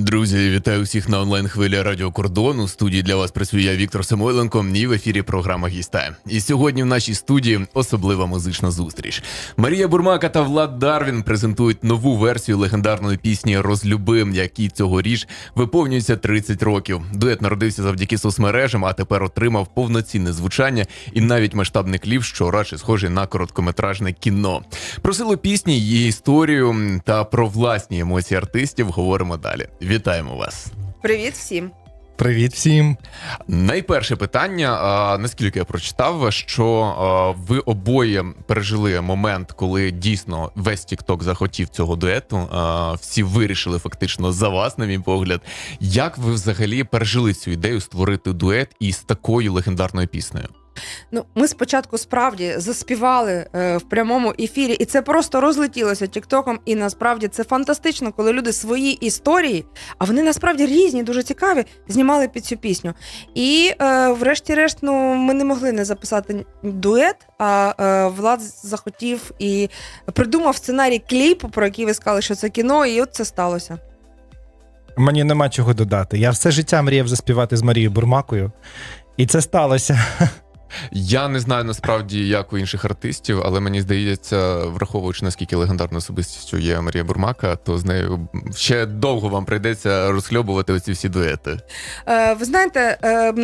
Друзі, вітаю всіх на онлайн хвилі Радіо Кордон. У студії для вас працює я Віктор Самойленко і в ефірі програма Гісте. І сьогодні в нашій студії особлива музична зустріч. Марія Бурмака та Влад Дарвін презентують нову версію легендарної пісні Розлюби, якій цьогоріч виповнюється 30 років. Дует народився завдяки соцмережам, а тепер отримав повноцінне звучання і навіть масштабний кліп, що радше схожий на короткометражне кіно. Про силу пісні, її історію та про власні емоції артистів говоримо далі. Вітаємо вас. Привіт всім. Привіт всім. Найперше питання. А, наскільки я прочитав, що а, ви обоє пережили момент, коли дійсно весь TikTok захотів цього дуету. А, всі вирішили фактично за вас, на мій погляд. Як ви взагалі пережили цю ідею створити дует із такою легендарною піснею? Ну, ми спочатку справді заспівали е, в прямому ефірі, і це просто розлетілося тіктоком. І насправді це фантастично, коли люди свої історії, а вони насправді різні, дуже цікаві, знімали під цю пісню. І е, врешті-решт, ну ми не могли не записати дует. А е, Влад захотів і придумав сценарій кліпу, про який ви сказали, що це кіно, і от це сталося. Мені нема чого додати. Я все життя мріяв заспівати з Марією Бурмакою, і це сталося. Я не знаю насправді, як у інших артистів, але мені здається, враховуючи наскільки легендарною особистістю є Марія Бурмака, то з нею ще довго вам прийдеться розхльобувати оці всі дуети. Е, ви знаєте, е,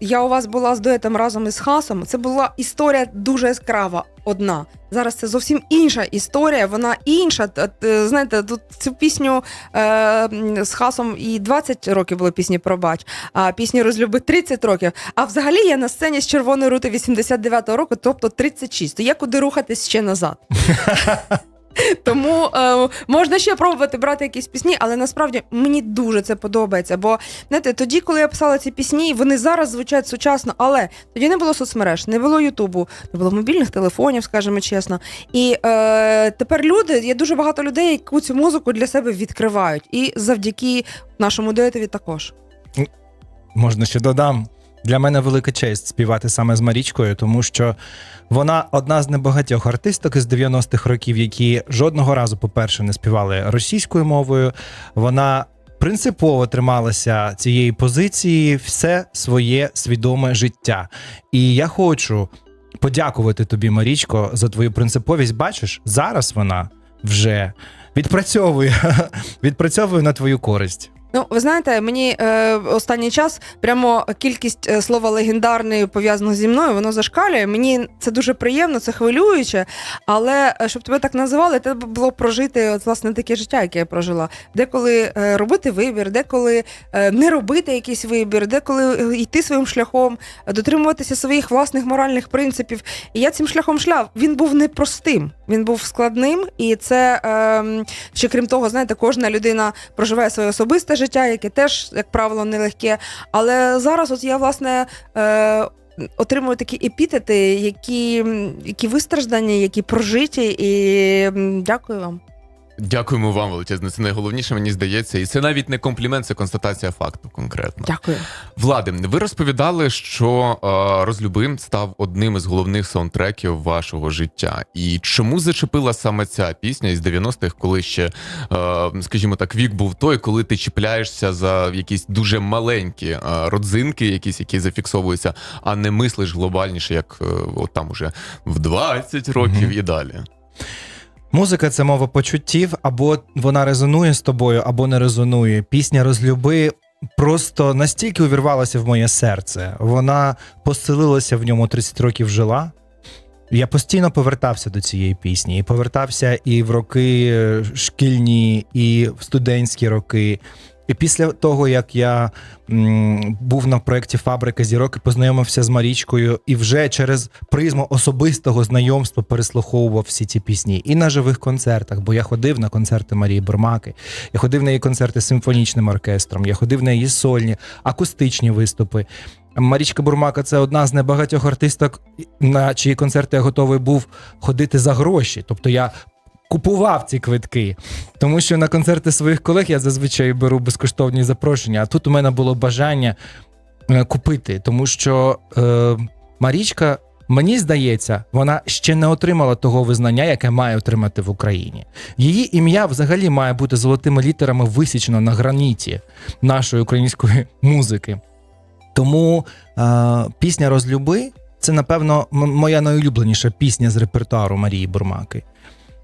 я у вас була з дуетом разом із Хасом. Це була історія дуже яскрава. Одна зараз це зовсім інша історія. Вона інша. Т- Знаєте, тут цю пісню е, з Хасом і 20 років було пісні пробач, а пісні розлюби 30 років. А взагалі я на сцені з червоної рути 89-го року, тобто 36. То є куди рухатись ще назад. Тому е, можна ще пробувати брати якісь пісні, але насправді мені дуже це подобається. Бо знаєте, тоді, коли я писала ці пісні, вони зараз звучать сучасно, але тоді не було соцмереж, не було Ютубу, не було мобільних телефонів, скажімо чесно. І е, тепер люди, є дуже багато людей, які цю музику для себе відкривають. І завдяки нашому дуетові також. Можна ще додам. Для мене велика честь співати саме з Марічкою, тому що вона одна з небагатьох артисток із 90-х років, які жодного разу, по-перше, не співали російською мовою. Вона принципово трималася цієї позиції все своє свідоме життя. І я хочу подякувати тобі, Марічко, за твою принциповість. Бачиш, зараз вона вже відпрацьовує, відпрацьовує на твою користь. Ну, ви знаєте, мені е, останній час прямо кількість е, слова легендарний пов'язано зі мною, воно зашкалює. Мені це дуже приємно, це хвилююче. Але е, щоб тебе так називали, треба було прожити от, власне таке життя, яке я прожила. Деколи е, робити вибір, деколи е, не робити якийсь вибір, деколи е, йти своїм шляхом, дотримуватися своїх власних моральних принципів. І я цим шляхом шляв. Він був непростим, він був складним, і це е, ще крім того, знаєте, кожна людина проживає своє особисте життя, яке теж, як правило, нелегке. Але зараз, от я власне. Е, Отримую такі епітети, які, які вистраждані, які прожиті, і дякую вам. Дякуємо вам величезно. Це найголовніше, мені здається, і це навіть не комплімент, це констатація факту конкретно. Дякую. Влади, ви розповідали, що е, розлюбим став одним із головних саундтреків вашого життя. І чому зачепила саме ця пісня із 90-х, коли ще, е, скажімо так, вік був той, коли ти чіпляєшся за якісь дуже маленькі е, родзинки, якісь які зафіксовуються, а не мислиш глобальніше, як е, от там уже в 20 років Мгм. і далі. Музика це мова почуттів, або вона резонує з тобою, або не резонує. Пісня розлюби просто настільки увірвалася в моє серце. Вона поселилася в ньому 30 років жила. Я постійно повертався до цієї пісні. І повертався і в роки е, шкільні, і в студентські роки. І після того, як я м, був на проєкті Фабрика зірок і познайомився з Марічкою, і вже через призму особистого знайомства переслуховував всі ці пісні і на живих концертах, бо я ходив на концерти Марії Бурмаки, я ходив на її концерти з симфонічним оркестром, я ходив на її сольні, акустичні виступи. Марічка Бурмака це одна з небагатьох артисток, на чиї концерти я готовий був ходити за гроші. Тобто я купував ці квитки, тому що на концерти своїх колег я зазвичай беру безкоштовні запрошення. А тут у мене було бажання е, купити, тому що е, Марічка Мені здається, вона ще не отримала того визнання, яке має отримати в Україні. Її ім'я взагалі має бути золотими літерами висічено на граніті нашої української музики. Тому е, пісня Розлюби це, напевно, моя найулюбленіша пісня з репертуару Марії Бурмаки.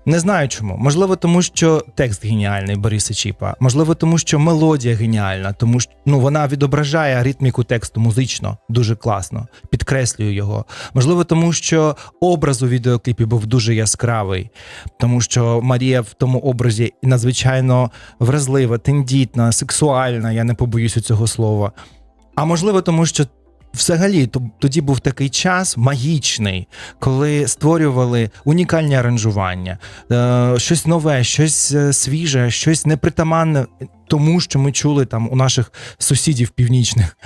Не знаю чому. Можливо, тому що текст геніальний Бориса Чіпа. Можливо, тому що мелодія геніальна, тому що ну, вона відображає ритміку тексту музично дуже класно, підкреслює його. Можливо, тому що образ у відеокліпі був дуже яскравий, тому що Марія в тому образі надзвичайно вразлива, тендітна, сексуальна, я не побоюся цього слова. А можливо, тому що взагалі то- тоді був такий час магічний, коли створювали унікальні аранжування, е, щось нове, щось е, свіже, щось непритаманне тому, що ми чули там у наших сусідів північних.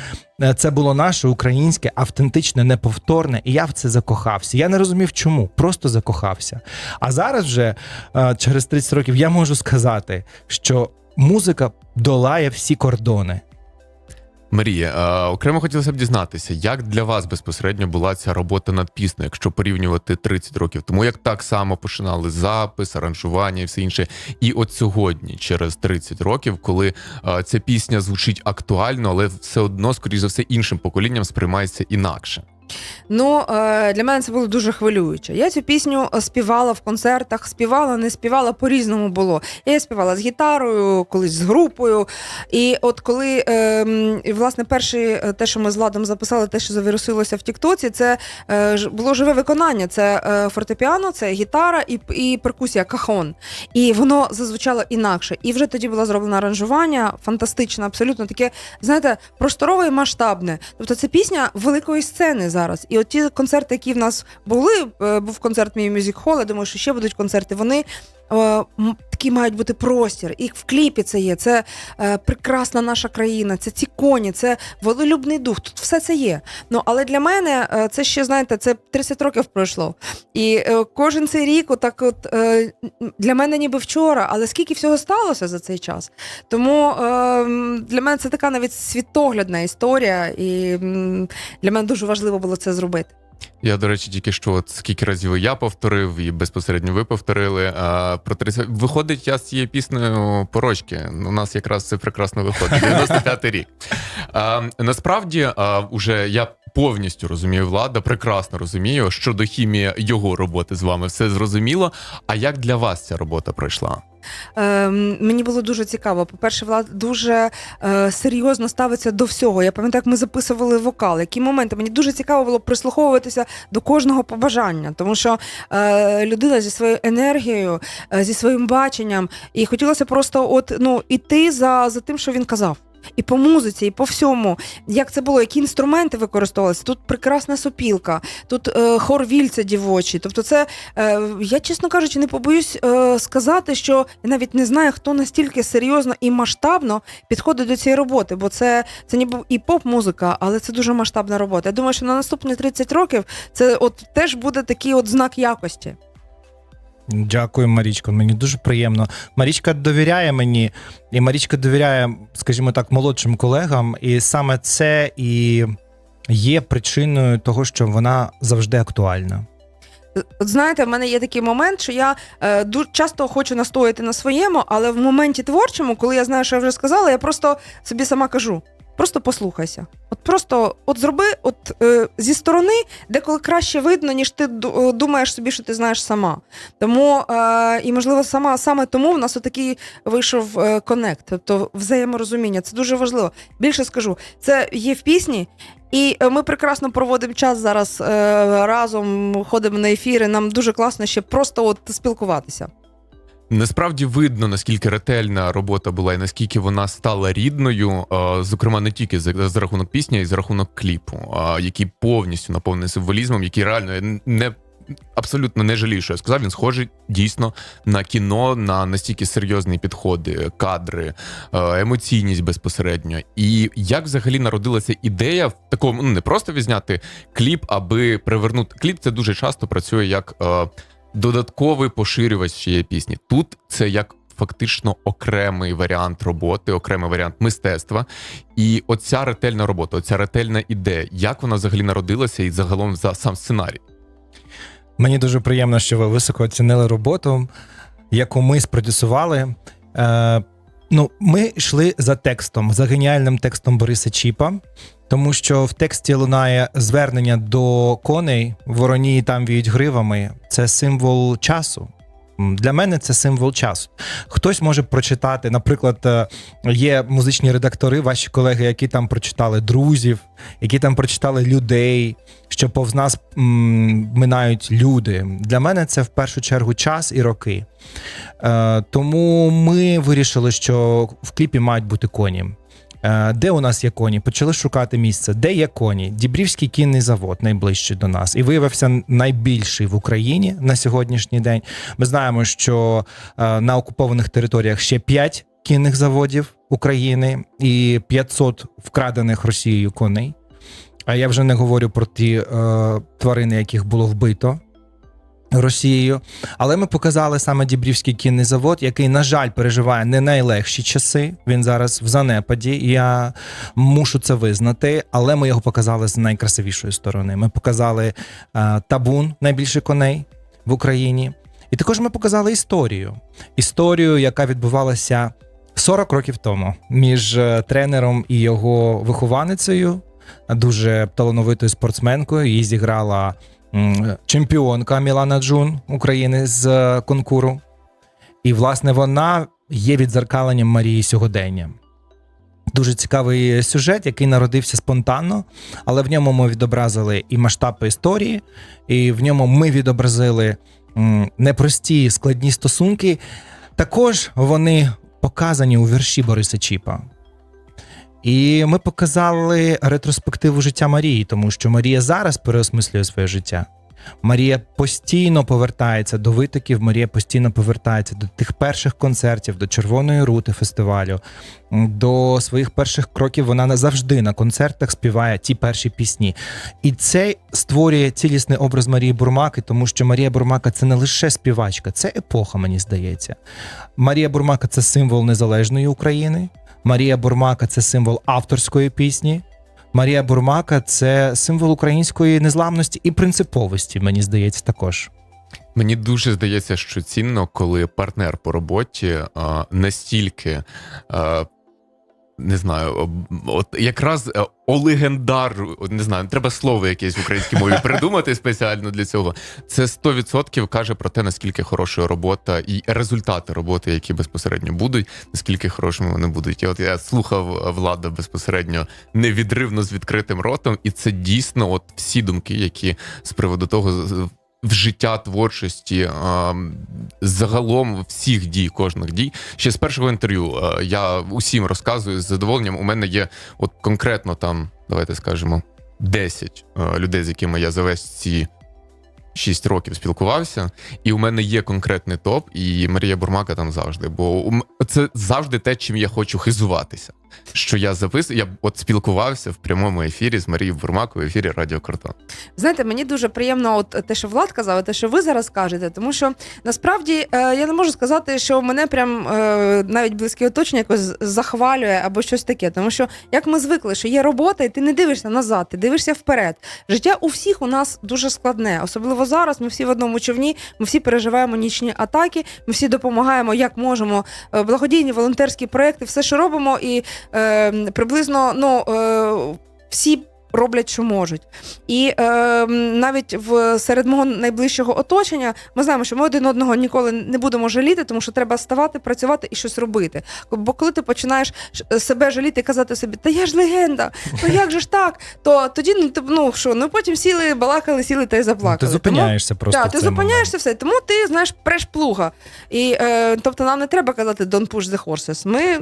Е, Це було наше українське, автентичне, неповторне, і я в це закохався. Я не розумів, чому, просто закохався. А зараз вже через 30 років я можу сказати, що музика долає всі кордони. Марія, а, окремо хотілося б дізнатися, як для вас безпосередньо була ця робота над піснею, якщо порівнювати 30 років тому, як так само починали запис, аранжування і все інше. І от сьогодні, через 30 років, коли а, ця пісня звучить актуально, але все одно, скоріш за все, іншим поколінням сприймається інакше. Ну, е, для мене це було дуже хвилююче. Я цю пісню е, співала в концертах, співала, не співала, по-різному було. Я співала з гітарою, колись з групою. І от коли, е, м, і, власне, перше, те, що ми з Владом записали, те, що завірусилося в Тіктоці, це е, було живе виконання. Це фортепіано, це гітара і, і перкусія, кахон. І воно зазвучало інакше. І вже тоді було зроблено аранжування, фантастичне, абсолютно таке, знаєте, просторове і масштабне. Тобто це пісня великої сцени зараз. І от ті концерти, які в нас були, е, був концерт мій Hall, я думаю, що ще будуть концерти. Вони такі мають бути простір. І в кліпі це є. Це е, прекрасна наша країна, це ці коні, це волелюбний дух. Тут все це є. Ну але для мене е, це ще знаєте, це 30 років пройшло. І е, кожен цей рік, отак, от е, для мене ніби вчора, але скільки всього сталося за цей час. Тому е, для мене це така навіть світоглядна історія, і м, для мене дуже важливо було це зробити. Я, до речі, тільки що от скільки разів я повторив, і безпосередньо ви повторили. А, про 30... Виходить, я з цією піснею порочки. У нас якраз це прекрасно виходить. 95-й рік. А, насправді, а, уже я повністю розумію влада, прекрасно розумію, щодо хімії його роботи з вами все зрозуміло. А як для вас ця робота пройшла? Е, мені було дуже цікаво. По-перше, Влад дуже е, серйозно ставиться до всього. Я пам'ятаю, як ми записували вокал, які моменти. Мені дуже цікаво було прислуховуватися до кожного побажання, тому що е, людина зі своєю енергією, е, зі своїм баченням, і хотілося просто от ну іти за, за тим, що він казав. І по музиці, і по всьому, як це було, які інструменти використовувалися. Тут прекрасна сопілка, тут е, хор вільця дівочий. Тобто, це е, я, чесно кажучи, не побоюсь е, сказати, що я навіть не знаю, хто настільки серйозно і масштабно підходить до цієї роботи, бо це, це ніби і поп-музика, але це дуже масштабна робота. Я думаю, що на наступні 30 років це от теж буде такий от знак якості. Дякую, Марічко. Мені дуже приємно. Марічка довіряє мені, і Марічка довіряє, скажімо так, молодшим колегам. І саме це і є причиною того, що вона завжди актуальна. От знаєте, в мене є такий момент, що я е, дуже часто хочу настояти на своєму, але в моменті творчому, коли я знаю, що я вже сказала, я просто собі сама кажу: просто послухайся. От просто от зроби, от е, зі сторони, деколи краще видно, ніж ти е, думаєш собі, що ти знаєш сама. Тому е, і можливо, сама саме тому в нас отакий вийшов е, конект, тобто взаєморозуміння. Це дуже важливо. Більше скажу, це є в пісні. І е, ми прекрасно проводимо час зараз е, разом, ходимо на ефіри. Нам дуже класно ще просто от спілкуватися. Насправді видно, наскільки ретельна робота була і наскільки вона стала рідною, зокрема не тільки за, рахунок пісні, а й за рахунок кліпу, який повністю наповнений символізмом, який реально не абсолютно не жалію, що я сказав. Він схожий дійсно на кіно, на настільки серйозні підходи, кадри, е, емоційність безпосередньо. І як взагалі народилася ідея в такому ну не просто відзняти кліп, аби привернути кліп. Це дуже часто працює як. е, Додатковий поширювач цієї пісні. Тут це як фактично окремий варіант роботи, окремий варіант мистецтва. І оця ретельна робота, оця ретельна ідея, як вона взагалі народилася, і загалом за сам сценарій. Мені дуже приємно, що ви високо оцінили роботу, яку ми спродюсували. Е, ну, ми йшли за текстом, за геніальним текстом Бориса Чіпа, тому що в тексті лунає звернення до коней, вороні там віють гривами. Це символ часу. Для мене це символ часу. Хтось може прочитати, наприклад, е, є музичні редактори, ваші колеги, які там прочитали друзів, які там прочитали людей, що повз нас минають люди. Для мене це в першу чергу час і роки. Е, тому ми вирішили, що в кліпі мають бути коні. Е, де у нас є коні? Почали шукати місце. Де є коні? Дібрівський кінний завод найближчий до нас і виявився найбільший в Україні на сьогоднішній день. Ми знаємо, що е, на окупованих територіях ще 5 кінних заводів України і 500 вкрадених Росією коней. А я вже не говорю про ті е, тварини, яких було вбито Росією. Але ми показали саме Дібрівський кінний завод, який, на жаль, переживає не найлегші часи. Він зараз в занепаді. Я мушу це визнати, але ми його показали з найкрасивішої сторони. Ми показали е, табун найбільше коней в Україні. І також ми показали історію. Історію, яка відбувалася 40 років тому між е, тренером і його вихованицею, дуже талановитою спортсменкою. Її зіграла чемпіонка Мілана Джун України з е, конкуру. І, власне, вона є відзеркаленням Марії сьогодення. Дуже цікавий сюжет, який народився спонтанно, але в ньому ми відобразили і масштаб історії, і в ньому ми відобразили непрості складні стосунки. Також вони показані у вірші Бориса Чіпа. І ми показали ретроспективу життя Марії, тому що Марія зараз переосмислює своє життя. Марія постійно повертається до витоків, Марія постійно повертається до тих перших концертів, до Червоної рути фестивалю, до своїх перших кроків. Вона не завжди на концертах співає ті перші пісні. І це створює цілісний образ Марії Бурмаки, тому що Марія Бурмака це не лише співачка, це епоха, мені здається. Марія Бурмака це символ незалежної України. Марія Бурмака це символ авторської пісні. Марія Бурмака це символ української незламності і принциповості, мені здається, також. Мені дуже здається, що цінно, коли партнер по роботі а, настільки. А, не знаю, от якраз е, олегендар, не знаю, треба слово якесь в українській мові придумати спеціально для цього. Це 100% каже про те, наскільки хороша робота і результати роботи, які безпосередньо будуть, наскільки хорошими вони будуть. І от я слухав влада безпосередньо невідривно з відкритим ротом, і це дійсно от всі думки, які з приводу того в життя творчості загалом всіх дій, кожних дій. Ще з першого інтерв'ю я усім розказую з задоволенням. У мене є от конкретно там, давайте скажемо, 10 а, людей, з якими я за весь ці 6 років спілкувався, і у мене є конкретний топ, і Марія Бурмака там завжди. Бо це завжди те, чим я хочу хизуватися. Що я записую, я от спілкувався в прямому ефірі з Марією Бурмакою в ефірі Радіо Кордон. Знаєте, мені дуже приємно, от те, що Влад казав, те, що ви зараз кажете, тому що насправді е, я не можу сказати, що мене прям е, навіть близьке оточення якось захвалює або щось таке. Тому що як ми звикли, що є робота, і ти не дивишся назад, ти дивишся вперед. Життя у всіх у нас дуже складне, особливо зараз. Ми всі в одному човні, ми всі переживаємо нічні атаки, ми всі допомагаємо як можемо. Благодійні волонтерські проекти, все, що робимо, і е, приблизно ну. Е, всі роблять, що можуть. І е, навіть в серед мого найближчого оточення ми знаємо, що ми один одного ніколи не будемо жаліти, тому що треба ставати, працювати і щось робити. Бо коли ти починаєш себе жаліти і казати собі, та я ж легенда, ну як же ж так? То тоді ну ти ну що, ну потім сіли, балакали, сіли та й заплакали. ти Тому- зупиняєшся просто. так, ти зупиняєшся все, тому ти знаєш преш плуга. І е, тобто нам не треба казати don't push the horses. Ми,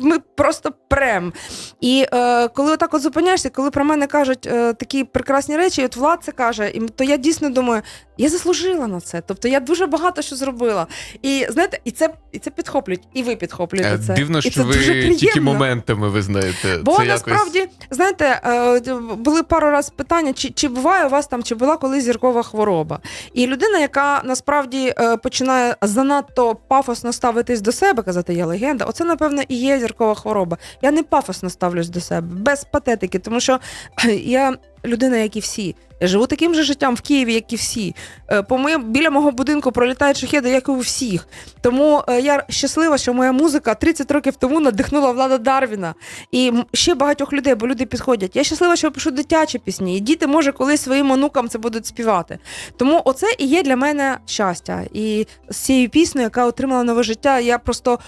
ми просто прем. І е, коли отак от зупиняєшся, коли про мене кажуть е, такі прекрасні речі, і от Влад це каже, і то я дійсно думаю, я заслужила на це. Тобто я дуже багато що зробила. І знаєте, і це, і це підхоплюють, і ви підхоплюєте Е, це. Дивно, і що це дуже ви тільки приємно. моментами визнаєте. Бо це насправді, знаєте, е, були пару раз питання, чи, чи буває у вас там, чи була колись зіркова хвороба. І людина, яка насправді е, починає занадто пафосно ставитись до себе, казати, я легенда, оце, напевно, і є зіркова хвороба. Я не пафосно ставлюсь до себе, без патетики, тому що я людина, як і всі. Я живу таким же життям в Києві, як і всі. Е, По моєму біля мого будинку пролітають шахеди, як і у всіх. Тому е, я щаслива, що моя музика 30 років тому надихнула влада Дарвіна і ще багатьох людей, бо люди підходять. Я щаслива, що пишу дитячі пісні, і діти, може, колись своїм онукам це будуть співати. Тому оце і є для мене щастя. І з цією піснею, яка отримала нове життя, я просто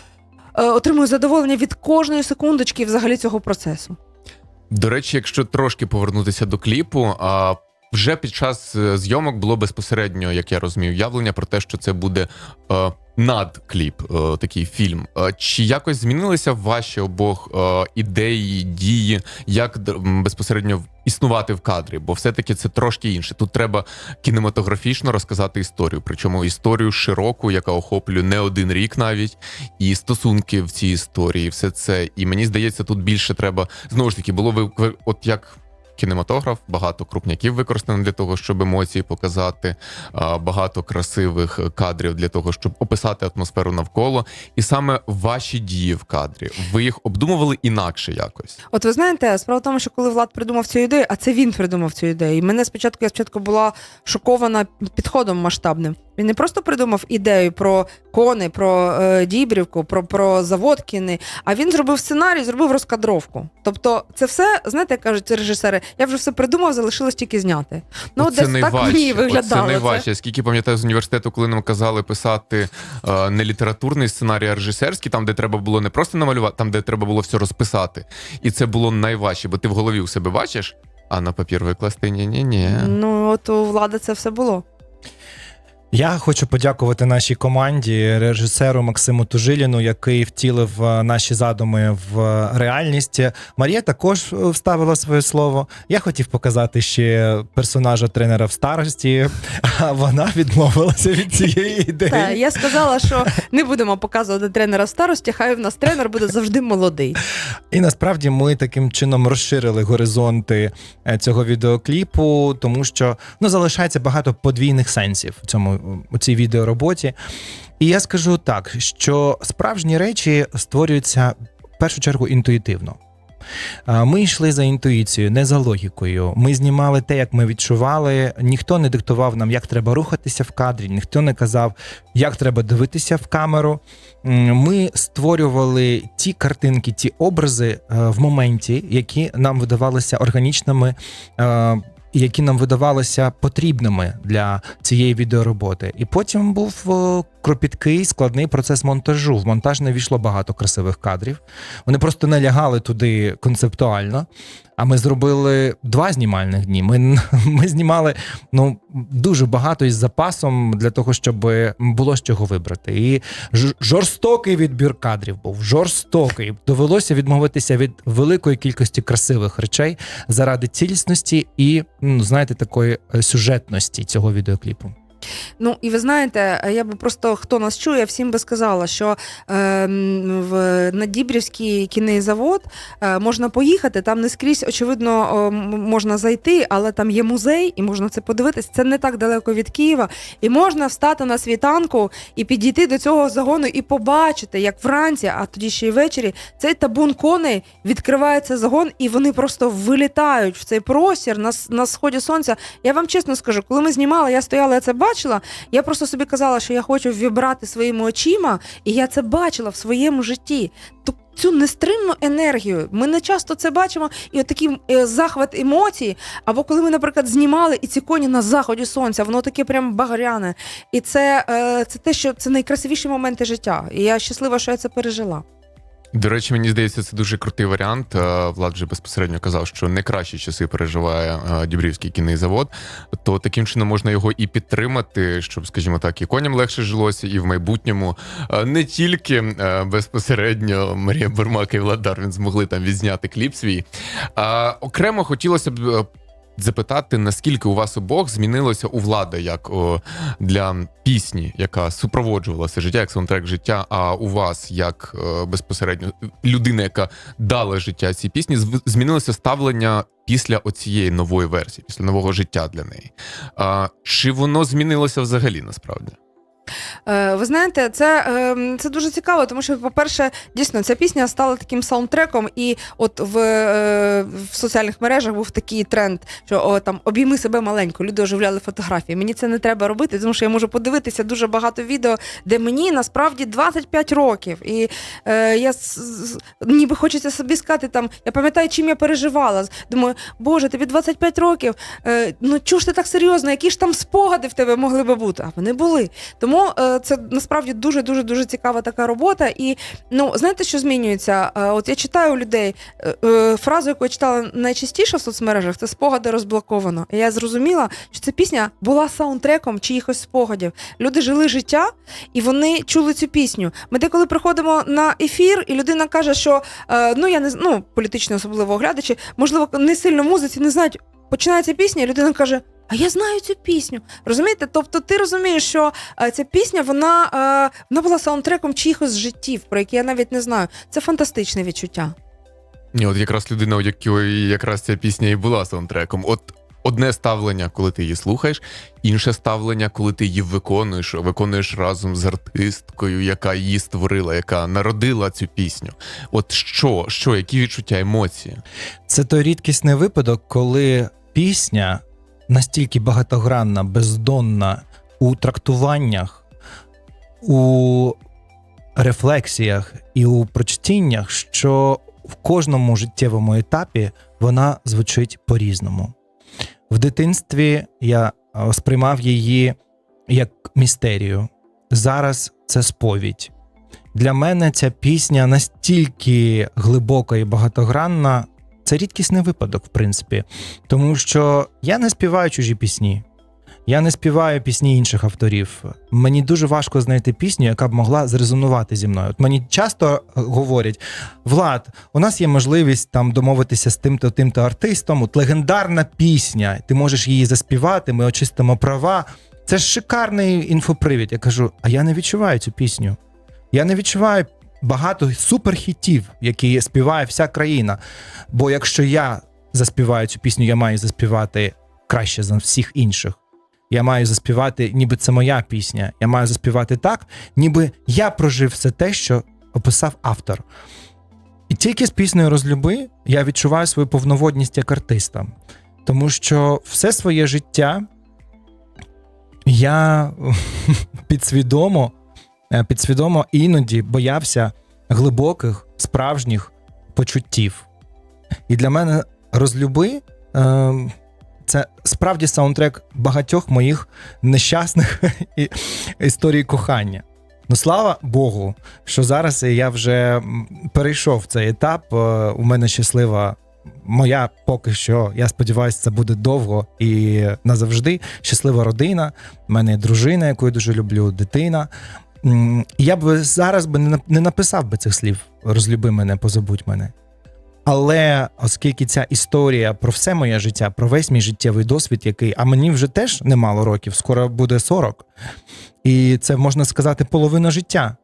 е, отримую задоволення від кожної секундочки взагалі цього процесу. До речі, якщо трошки повернутися до кліпу, а вже під час е, зйомок було безпосередньо, як я розумію, явлення про те, що це буде е, надкліп, е, такий фільм. Чи якось змінилися ваші обох ідеї, дії, як безпосередньо існувати в кадрі? Бо все-таки це трошки інше. Тут треба кінематографічно розказати історію, причому історію широку, яка охоплює не один рік навіть, і стосунки в цій історії, все це. І мені здається, тут більше треба знову ж таки було ви от як. Кінематограф, багато крупняків використано для того, щоб емоції показати, багато красивих кадрів для того, щоб описати атмосферу навколо. І саме ваші дії в кадрі, ви їх обдумували інакше якось. От ви знаєте, справа в тому, що коли Влад придумав цю ідею, а це він придумав цю ідею. І мене спочатку я спочатку була шокована підходом масштабним. Він не просто придумав ідею про кони, про е, Дібрівку, про, про Заводкіни, а він зробив сценарій, зробив розкадровку. Тобто, це все, знаєте, як кажуть режисери, я вже все придумав, залишилось тільки зняти. Ну, Оце десь так мені виглядало. Це найважче. Скільки пам'ятаю з університету, коли нам казали писати е, не літературний сценарій, а режисерський, там, де треба було не просто намалювати, там, де треба було все розписати. І це було найважче, бо ти в голові у себе бачиш, а на папір викласти ні-ні-ні. Ну, от у влади це все було. Я хочу подякувати нашій команді, режисеру Максиму Тужиліну, який втілив е, наші задуми в е, реальність. Марія також е, вставила своє слово. Я хотів показати ще персонажа тренера в старості, а вона відмовилася від цієї ідеї. Так, я сказала, що не будемо показувати тренера в старості, хай в нас тренер буде завжди молодий. І насправді ми таким чином розширили горизонти цього відеокліпу, тому що ну залишається багато подвійних сенсів в цьому у цій відеороботі. І я скажу так, що справжні речі створюються в першу чергу інтуїтивно. Ми йшли за інтуїцією, не за логікою. Ми знімали те, як ми відчували. Ніхто не диктував нам, як треба рухатися в кадрі, ніхто не казав, як треба дивитися в камеру. Ми створювали ті картинки, ті образи е, в моменті, які нам видавалися органічними. Які нам видавалися потрібними для цієї відеороботи. І потім був е, кропіткий складний процес монтажу. В монтаж не війшло багато красивих кадрів. Вони просто не лягали туди концептуально. А ми зробили два знімальних дні. Ми, ми знімали ну дуже багато із запасом для того, щоб було з чого вибрати. І жорстокий відбір кадрів був жорстокий. Довелося відмовитися від великої кількості красивих речей заради цілісності і ну, знаєте, такої е, сюжетності цього відеокліпу. Ну і ви знаєте, я би просто хто нас чує, всім би сказала, що е, в на Дібрівський кінний завод е, можна поїхати. Там не скрізь, очевидно, м- можна зайти, але там є музей, і можна це подивитись. Це не так далеко від Києва. І можна встати на світанку і підійти до цього загону і побачити, як вранці, а тоді ще й ввечері, цей табун коней відкривається загон, і вони просто вилітають в цей простір на, на сході сонця. Я вам чесно скажу, коли ми знімали, я стояла, я це бачила. Я просто собі казала, що я хочу вібрати своїми очима, і я це бачила в своєму житті. Цю нестримну енергію. Ми не часто це бачимо, і от такий е, захват емоцій. Або коли ми, наприклад, знімали і ці коні на заході сонця, воно таке прям багряне. І це, е, це те, що це найкрасивіші моменти життя. І я щаслива, що я це пережила. До речі, мені здається, це дуже крутий варіант. Е, Влад вже безпосередньо казав, що не кращі часи переживає е, Дібрівський кінний завод. То таким чином можна його і підтримати, щоб, скажімо так, і коням легше жилося, і в майбутньому е, не тільки безпосередньо Марія Бурмак і Влад Дарвін змогли там відзняти кліп свій. Окремо хотілося б. Е, Запитати, наскільки у вас обох змінилося у влади як о, для пісні, яка супроводжувала це життя, як саундтрек життя. А у вас, як о, безпосередньо людина, яка дала життя цій пісні, змінилося ставлення після оцієї нової версії, після нового життя для неї. А, чи воно змінилося взагалі насправді? Е, Ви знаєте, це, е, це дуже цікаво, тому що, по-перше, дійсно, ця пісня стала таким саундтреком, і от в, е, в соціальних мережах був такий тренд, що о, там обійми себе маленько, люди оживляли фотографії. Мені це не треба робити, тому що я можу подивитися дуже багато відео, де мені насправді 25 років. І е, я ніби хочеться собі сказати, там, я пам'ятаю, чим я переживала. Думаю, Боже, тобі 25 років. Е, ну чого ж ти так серйозно? Які ж там спогади в тебе могли би бути? А вони були. Тому е, це насправді дуже дуже дуже цікава така робота. І ну знаєте, що змінюється? Е, от я читаю у людей е, фразу, яку я читала найчастіше в соцмережах, це спогади розблоковано. І я зрозуміла, що ця пісня була саундтреком чиїхось спогадів. Люди жили життя і вони чули цю пісню. Ми деколи приходимо на ефір, і людина каже, що ну я не ну, політично особливо оглядачі, можливо, не сильно музиці, не знають. Починається пісня, і людина каже: А я знаю цю пісню. Розумієте? Тобто, ти розумієш, що е, ця пісня вона, е, вона була саундтреком чиїхось життів, про які я навіть не знаю. Це фантастичне відчуття. Ні, от якраз людина, у якої якраз ця пісня і була саундтреком. От одне ставлення, коли ти її слухаєш, інше ставлення, коли ти її виконуєш, виконуєш разом з артисткою, яка її створила, яка народила цю пісню. От що, що, які відчуття, емоції? Це той рідкісний випадок, коли пісня настільки багатогранна, бездонна у трактуваннях, у рефлексіях і у прочтіннях, що в кожному життєвому етапі вона звучить по-різному. В дитинстві я е, сприймав її як містерію. Зараз це сповідь. Для мене ця пісня настільки глибока і багатогранна, це рідкісний випадок, в принципі. Тому що я не співаю чужі пісні. Я не співаю пісні інших авторів. Мені дуже важко знайти пісню, яка б могла зрезонувати зі мною. От мені часто е, говорять: Влад, у нас є можливість там домовитися з тим-то тим-то артистом. От легендарна пісня, ти можеш її заспівати, ми очистимо права. Це ж шикарний інфопривід. Я кажу, а я не відчуваю цю пісню. Я не відчуваю багато суперхітів, які співає вся країна. Бо якщо я заспіваю цю пісню, я маю заспівати краще за всіх інших. Я маю заспівати, ніби це моя пісня. Я маю заспівати так, ніби я прожив все те, що описав автор. І тільки з піснею Розлюби я відчуваю свою повноводність як артиста. Тому що все своє життя я підсвідомо, підсвідомо іноді боявся глибоких, справжніх почуттів. І для мене розлюби е, це справді саундтрек багатьох моїх нещасних історій кохання. Ну, слава Богу, що зараз я вже перейшов цей етап. е, У мене щаслива моя поки що. Я сподіваюся, це буде довго і назавжди. Щаслива родина. У мене дружина, яку я дуже люблю, дитина. Я б зараз би не написав би цих слів розлюби мене, позабудь мене. Але оскільки ця історія про все моє життя, про весь мій життєвий досвід, який, а мені вже теж немало років, скоро буде 40, і це можна сказати половина життя.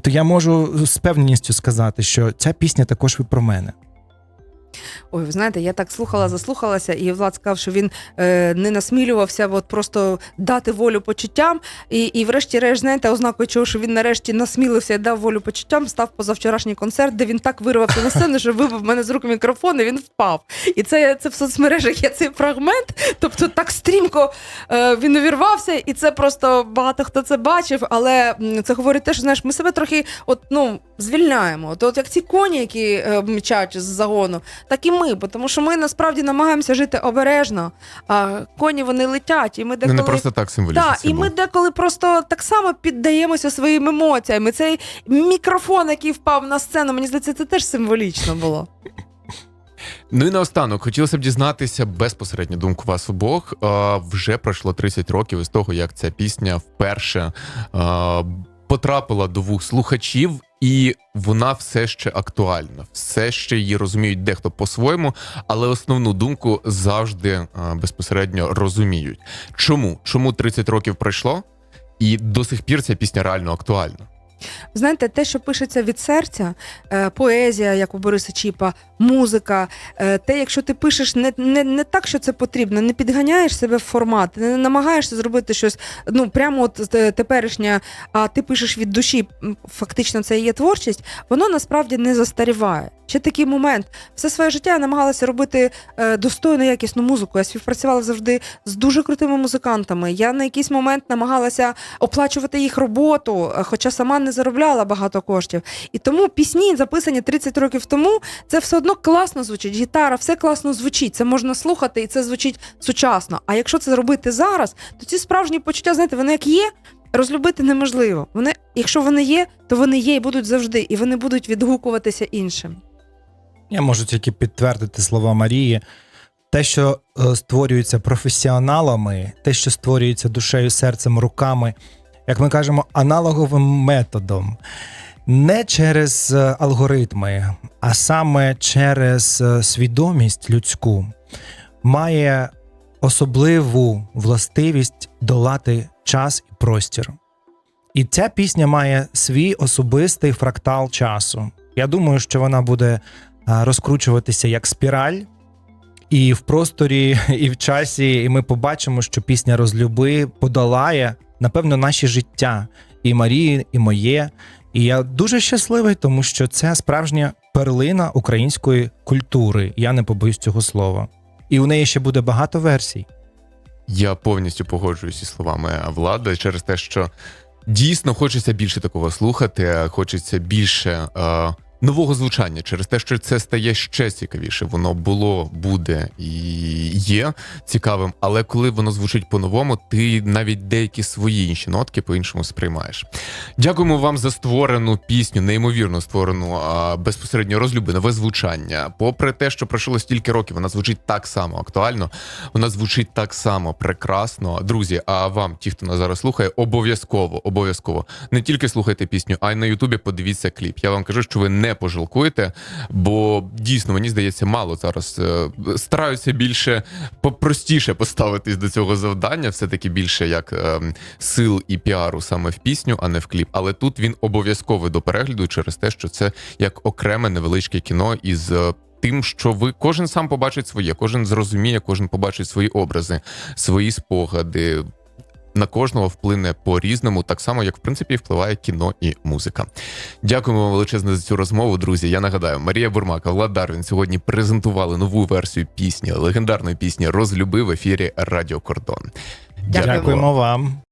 То я можу з певністю сказати, що ця пісня також і про мене. Ой, ви знаєте, я так слухала, заслухалася, і Влад сказав, що він е, не насмілювався от просто дати волю почуттям. І, і врешті-решт, знаєте, ознакою чого, що він нарешті насмілився і дав волю почуттям, став позавчорашній концерт, де він так вирвався на сцену, що вибив мене з рук мікрофон, і він впав. І це, це в соцмережах є цей фрагмент. Тобто так стрімко е, він увірвався, і це просто багато хто це бачив. Але це говорить те, що знаєш, ми себе трохи от, ну, звільняємо. От, от як ці коні, які е, мчать з загону, так і ми, тому що ми насправді намагаємося жити обережно, а коні вони летять, і ми деколи... не просто так символічно. Так, і ми деколи просто так само піддаємося своїм емоціям. І цей мікрофон, який впав на сцену, мені здається, це теж символічно було. Ну і наостанок, хотілося б дізнатися безпосередню думку вас обох. Вже пройшло 30 років із того, як ця пісня вперше потрапила до вух слухачів, і вона все ще актуальна, все ще її розуміють дехто по-своєму, але основну думку завжди е, безпосередньо розуміють. Чому? Чому 30 років пройшло? І до сих пір ця пісня реально актуальна. Знаєте, те, що пишеться від серця, е, поезія, як у Бориса Чіпа, музика, е, те, якщо ти пишеш не, не, не так, що це потрібно, не підганяєш себе в формат, не намагаєшся зробити щось, ну прямо от е, теперішнє, а ти пишеш від душі, фактично це є творчість, воно насправді не застаріває. Ще такий момент. Все своє життя я намагалася робити достойну, якісну музику. Я співпрацювала завжди з дуже крутими музикантами. Я на якийсь момент намагалася оплачувати їх роботу, хоча сама не заробляла багато коштів. І тому пісні, записані 30 років тому, це все одно класно звучить. Гітара, все класно звучить. Це можна слухати, і це звучить сучасно. А якщо це робити зараз, то ці справжні почуття, знаєте, вони як є. Розлюбити неможливо. Вони, якщо вони є, то вони є і будуть завжди, і вони будуть відгукуватися іншим. Я можу тільки підтвердити слова Марії. Те, що е, створюється професіоналами, те, що створюється душею, серцем, руками, як ми кажемо, аналоговим методом, не через е, алгоритми, а саме через е, свідомість людську, має особливу властивість долати час і простір. І ця пісня має свій особистий фрактал часу. Я думаю, що вона буде розкручуватися як спіраль, і в просторі, і в часі, і ми побачимо, що пісня розлюби подолає, напевно, наші життя, і Марії, і моє. І я дуже щасливий, тому що це справжня перлина української культури. Я не побоюсь цього слова. І у неї ще буде багато версій. Я повністю погоджуюся словами влади через те, що дійсно хочеться більше такого слухати, хочеться більше е, нового звучання, через те, що це стає ще цікавіше. Воно було, буде і є цікавим, але коли воно звучить по-новому, ти навіть деякі свої інші нотки по-іншому сприймаєш. Дякуємо вам за створену пісню, неймовірно створену а, безпосередньо розлюби, нове звучання. Попри те, що пройшло стільки років, вона звучить так само актуально, вона звучить так само прекрасно. Друзі, а вам, ті, хто нас зараз слухає, обов'язково, обов'язково не тільки слухайте пісню, а й на Ютубі подивіться кліп. Я вам кажу, що ви не пожалкуєте, бо дійсно мені здається, мало зараз е, стараються більше попростіше поставитись до цього завдання, все таки більше як е, сил і піару саме в пісню, а не в кліп. Але тут він обов'язковий до перегляду через те, що це як окреме невеличке кіно із. е, Тим, що ви кожен сам побачить своє, кожен зрозуміє, кожен побачить свої образи, свої спогади. На кожного вплине по-різному, так само, як в принципі впливає кіно і музика. Дякуємо вам величезно за цю розмову, друзі. Я нагадаю, Марія Бурмака, Влад Дарвін сьогодні презентували нову версію пісні, легендарної пісні Розлюби в ефірі Радіо Кордон. Дякуємо. Дякуємо вам.